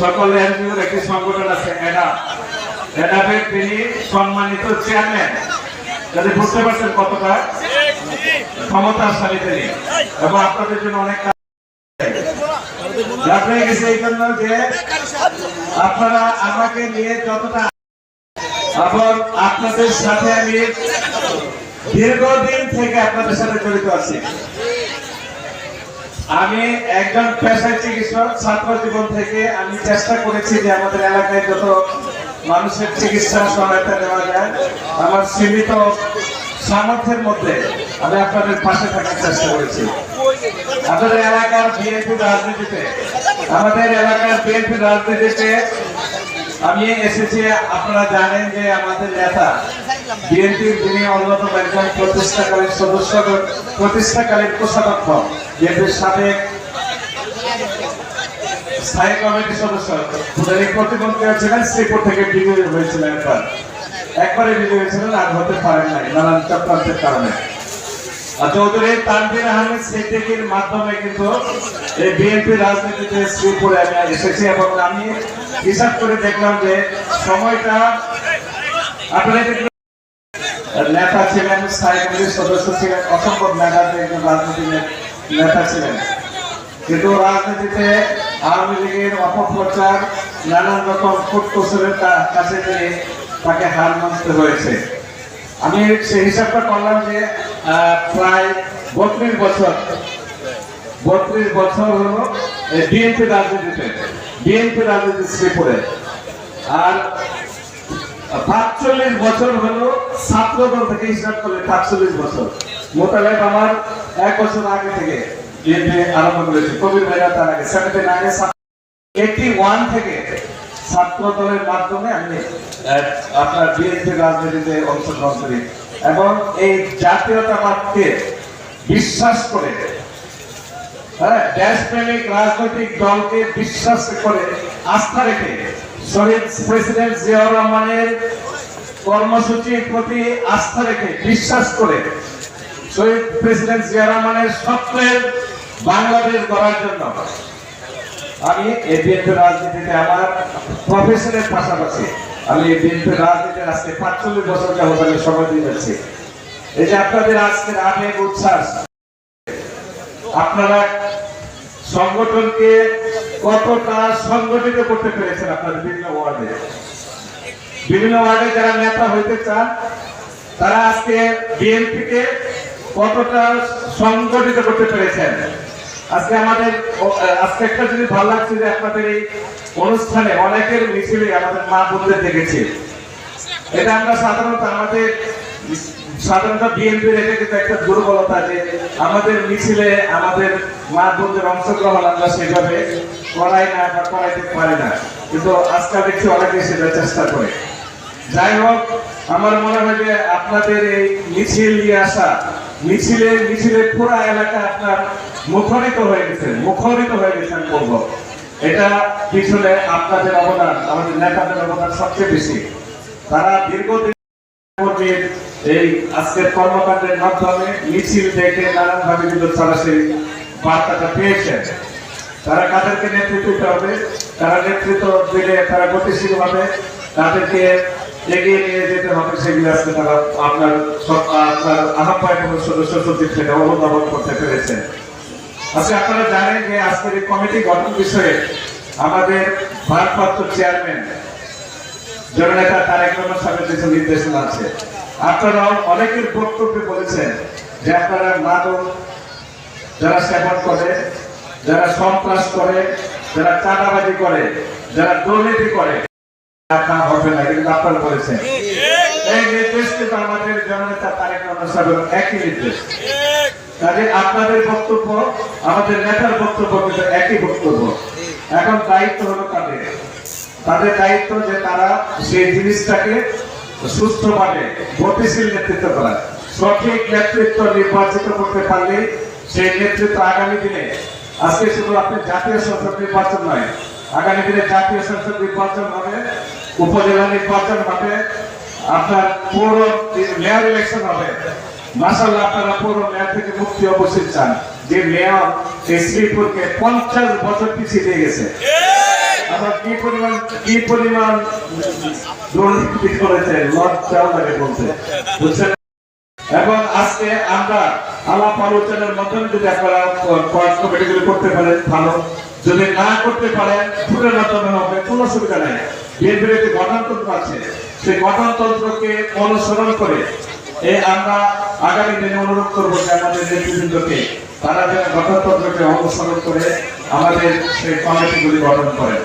সকল এনজিওর একটি সংগঠন আছে তিনি সম্মানিত চেয়ারম্যান। যাতে বুঝতে পারছেন কতটা ক্ষমতাশালী তিনি। এবং আপনাদের জন্য অনেক নিয়ে যতটা আপনাদের সাথে আমি দীর্ঘদিন থেকে আপনাদের সাথে জড়িত আছি। আমি একজন পেশায় চিকিৎসক, ছাত্র জীবন থেকে আমি চেষ্টা করেছি যে আমাদের এলাকায় যত মানুষের চিকিৎসা সহায়তা দেওয়া যায়, আমার সীমিত সামর্থ্যের মধ্যে আমি আপনাদের পাশে থাকার চেষ্টা করেছি। আপনাদের এলাকার বিএনপি রাজনীতিতে, আমাদের এলাকার বিএনপি রাজনীতিতে আমি এসেছি, আপনারা জানেন যে আমাদের নেতা বিএনপির যিনি অন্যতম একজন প্রতিষ্ঠাকালীন সদস্য, প্রতিষ্ঠাকালীন কোষাধ্যক্ষ। বিএনপির সাবেক স্থায়ী কমিটির সদস্য প্রতিমন্ত্রী শ্রীপুর থেকে বিজয়ী হয়েছিলেন একবার একবারে বিজয়ী হয়েছিলেন, আর হতে পারেন নাই, নানান চক্রান্তের কারণে। রাজনীতিতে এবং আমি হিসাব করে দেখলাম যে সময়টা নেতা ছিলেন সদস্য ছিলেন রাজনীতির নেতা ছিলেন। কিন্তু রাজনীতিতে আওয়ামী লীগের অপপ্রচার, নানান রকম ফুটকোসরের কাছে নিয়ে তাকে হার মানতে হয়েছে। আমি সেই হিসাবটা করলাম যে প্রায় বত্রিশ বছর বত্রিশ বছর হলো বিএনপি রাজনীতিতে, বিএনপি রাজনীতি শ্রীপুরে। আর পাঁচচল্লিশ বছর হলো ছাত্র দল থেকে হিসাব করলে পাঁচচল্লিশ বছর। মোতালেব আমার এক বছর আগে থেকে আরম্ভ করেছে। কবির ভাইরা তার আগে ওয়ান থেকে ছাত্র দলের মাধ্যমে আমি আপনার বিএনপি রাজনীতিতে অংশগ্রহণ করি। এবং এই জাতীয়তাবাদকে বিশ্বাস করে হ্যাঁ দেশপ্রেমিক রাজনৈতিক দলকে বিশ্বাস করে আস্থা রেখে শহীদ প্রেসিডেন্ট জিয়াউর রহমানের কর্মসূচির প্রতি আস্থা রেখে বিশ্বাস করে শহীদ প্রেসিডেন্ট জিয়াউর রহমানের স্বপ্নের বাংলাদেশ গড়ার জন্য। আমি এই বিএনপি রাজনীতিতে আমার প্রফেশনের পাশাপাশি আমি বিএনপি রাজনীতিতে আজকে পাঁচচল্লিশ বছর যাবত আমি সময় দিয়ে যাচ্ছি। এই যে আপনাদের আজকের আবেগ, উচ্ছ্বাস, আপনারা সংগঠনকে কতটা সংগঠিত করতে পেরেছেন আপনাদের বিভিন্ন ওয়ার্ডে? বিভিন্ন ওয়ার্ডে যারা নেতা হইতে চান, তারা আজকে বিএনপিকে কতটা সংগঠিত করতে পেরেছেন? আজকে আমাদের আজকে একটা জিনিস ভালো লাগছে যে আপনাদের এই অনুষ্ঠানে অনেকের মিছিলে আমাদের মা বোনদের দেখেছি। এটা আমরা সাধারণত আমাদের, সাধারণত বিএনপির এটা কিন্তু একটা দুর্বলতা যে আমাদের মিছিলে আমাদের মা বোনদের অংশগ্রহণ আমরা সেভাবে করাই না বা করাইতে পারি না। কিন্তু আজকাল দেখছি অনেকে সেটা চেষ্টা করে। যাই হোক, আমার মনে হয় যে আপনাদের এই মিছিল নিয়ে আসা মিছিলে মিছিলে পুরো এলাকা আপনার মুখরিত হয়ে গেছেন, মুখরিত হয়ে গেছেন বলব। এটা পিছনে আপনাদের অবদান, আমাদের নেতাদের অবদান সবচেয়ে বেশি। তারা দীর্ঘদিন এই আজকের কর্মকাণ্ডের মাধ্যমে মিছিল দেখে নানান ভাবে কিন্তু সরাসরি বার্তাটা পেয়েছেন। তারা কাদেরকে নেতৃত্ব দিতে হবে, তারা নেতৃত্ব দিলে তারা গতিশীল হবে তাদেরকে এগিয়ে নিয়ে যেতে হবে সেগুলো আপনার আপনার করতে পেরেছেন। আচ্ছা আপনারা জানেন যে কমিটি বিষয়ে আমাদের চেয়ারম্যান নির্দেশনা আছে। আপনারাও অনেকের বক্তব্যে বলেছেন যে আপনারা মাদক যারা সেবন করে, যারা সন্ত্রাস করে, যারা চাঁদাবাজি করে, যারা দুর্নীতি করে রাখা হবে না কিন্তু আপনারা বলেছেন। এই নির্দেশ কিন্তু আমাদের জননেতা তারেক রহমান একই নির্দেশ। কাজে আপনাদের বক্তব্য আমাদের নেতার বক্তব্য কিন্তু একই বক্তব্য। এখন দায়িত্ব হলো তাদের। তাদের দায়িত্ব যে তারা সেই জিনিসটাকে সুস্থভাবে গতিশীল নেতৃত্ব করা সঠিক নেতৃত্ব নির্বাচিত করতে পারলে সেই নেতৃত্ব আগামী দিনে আজকে শুধু আপনি জাতীয় সংসদ নির্বাচন নয় আগামী দিনে জাতীয় সংসদ নির্বাচন হবে। উপজেলা নির্বাচন হবে, আপনার পৌর মেয়র ইলেকশন হবে মাসাল্লাহ আপনারা পৌর মেয়র থেকে মুক্তি অবশ্যই চান। যে মেয়র এই শ্রীপুরকে পঞ্চাশ বছর পিছিয়ে দিয়ে গেছে। আবার কি পরিমাণ কি পরিমাণ আমরা আলাপ আলোচনার মাধ্যমে যদি আপনারা করতে পারেন, ভালো। যদি না করতে পারে ভুলের মাধ্যমে হবে, কোনো অসুবিধা নেই। বিএনপির একটি গঠনতন্ত্র আছে। সেই গঠনতন্ত্রকে অনুসরণ করে এ আমরা আগামী দিনে অনুরোধ করব যে আমাদের নেতৃবৃন্দকে, তারা যেন গঠনতন্ত্রকে অনুসরণ করে আমাদের সেই কমিটিগুলি গঠন করে